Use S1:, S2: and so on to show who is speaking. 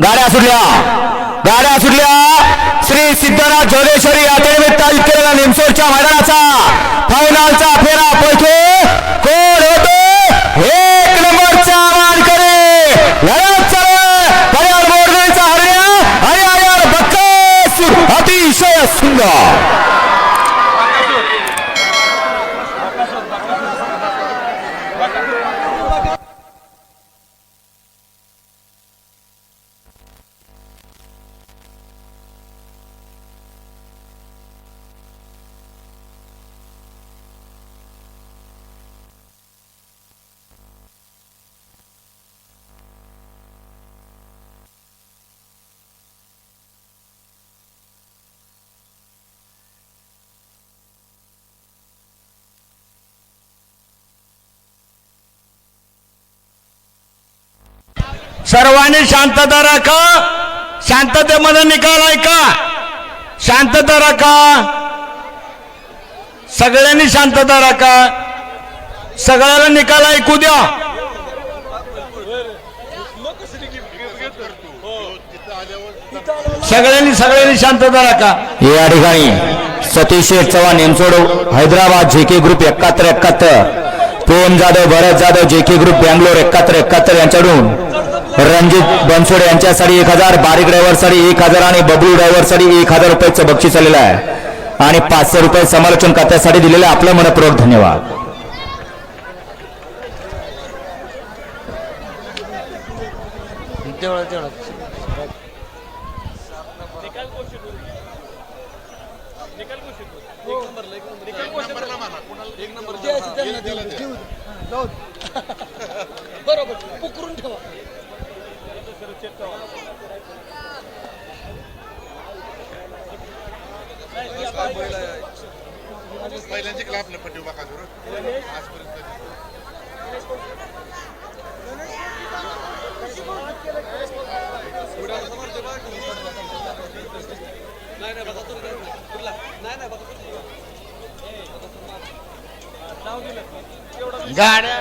S1: गाड्या सुटल्या. गाड्या सुटल्या. श्री सिद्धनाथ जोगेश्वरी यात्रेनिमित्त आयोजित केलेल्या निमसोडच्या मैदानाचा फायनलचा फेरा पैकी कोण होतो? एक नंबरचा मानकरी लढत चालू आहे. पर्यावरण मोरगळीचा हरण्या आणि आयार बक्कासूर अतिशय सुंदर.
S2: सर्वांनी शांतता राखा. शांततेमध्ये निकाल ऐका. शांतता राखा. सगळ्यांनी शांतता राखा. सगळ्याला निकाल ऐकू द्या. सगळ्यांनी सगळ्यांनी शांतता राखा.
S1: या ठिकाणी सतीश चव्हाण नेमसोड हैदराबाद जेके ग्रुप एकाहत्तर एकाहत्तर. पोन जाधव भरत जाधव जेके ग्रुप बँगलोर एकाहत्तर एकाहत्तर यांच्याकडून. रणजित बनसोडे यांच्यासाठी एक हजार बारीक ड्रायव्हरसाठी एक हजार आणि बबलू ड्रायव्हरसाठी एक हजार रुपयाचं बक्षीस आलेलं आहे. आणि पाचशे रुपये समालोचन खात्यासाठी दिलेले आपलं मनपूर्वक धन्यवाद.
S3: बरोबर. पुकरून ठेवा.
S4: पहिल्यांची क्लाप न पट्टी उभा काजूर आजपर्यंत.
S2: गाड्या.